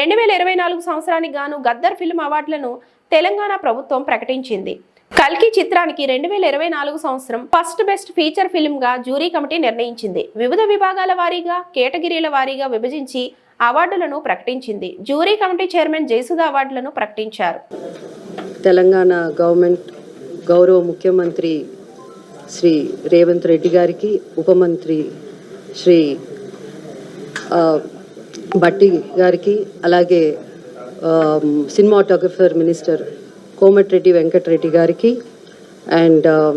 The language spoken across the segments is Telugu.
రెండు వేల ఇరవై నాలుగు సంవత్సరానికి గాను గద్దర్ ఫిల్మ్ అవార్డులను తెలంగాణ ప్రభుత్వం ప్రకటించింది. కల్కి చిత్రానికి రెండు వేల ఇరవై నాలుగు సంవత్సరం ఫస్ట్ బెస్ట్ ఫీచర్ ఫిల్మ్గా జ్యూరీ కమిటీ నిర్ణయించింది. వివిధ విభాగాల వారీగా కేటగిరీల వారీగా విభజించి అవార్డులను ప్రకటించింది. జ్యూరీ కమిటీ చైర్మన్ జయసుధ అవార్డులను ప్రకటించారు. తెలంగాణ గవర్నమెంట్ గౌరవ ముఖ్యమంత్రి శ్రీ రేవంత్ రెడ్డి గారికి ఉపమంత్రి శ్రీ బట్టి గారికి అలాగే um, cinematographer minister Komatireddy Venkatreddy గారికి అండ్ um,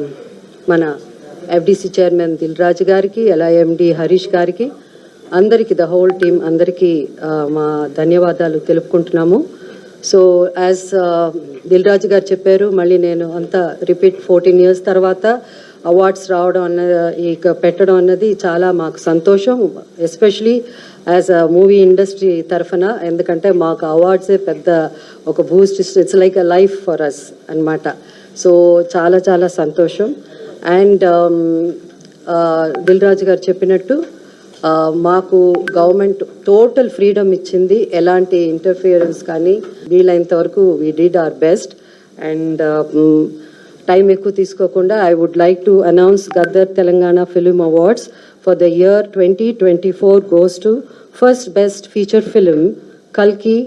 మన ఎఫ్డిసి చైర్మన్ దిల్ రాజు గారికి అలా ఎండి హరీష్ గారికి అందరికీ ద హోల్ టీమ్ అందరికీ మా ధన్యవాదాలు తెలుపుకుంటున్నాము. So as uh, Dil Raju గారు చెప్పారు మళ్ళీ నేను అంతా రిపీట్ ఫోర్టీన్ ఇయర్స్ తర్వాత అవార్డ్స్ రావడం అన్న ఇక పెట్టడం అన్నది చాలా మాకు సంతోషం especially as a movie industry తరఫున. ఎందుకంటే మాకు అవార్డ్సే పెద్ద ఒక boost it's like a life for us అన్నమాట. సో చాలా చాలా సంతోషం. అండ్ um, దిల్ రాజు గారు చెప్పినట్టు మాకు గవర్నమెంట్ టోటల్ ఫ్రీడమ్ ఇచ్చింది. ఎలాంటి ఇంటర్ఫియరెన్స్ కానీ వీలైనంత వరకు we did our best and time ఎక్కువ తీసుకోకుండా I would like to announce Gaddar Telangana film awards for the year twenty twenty four goes to first best feature film కల్కి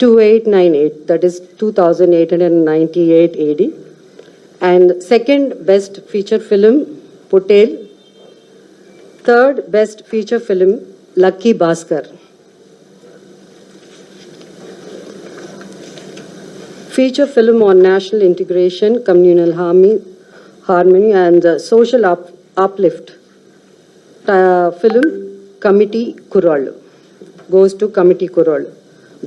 two eight nine eight that is two thousand eight hundred and ninety eight AD and second best feature film Pottel third best feature film Lucky Bhaskar feature film on national integration communal harmony harmony and uh, social up, uplift uh, film committee Kurallu goes to committee Kurallu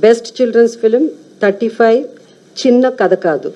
best children's film 35 Chinna Kadakadu.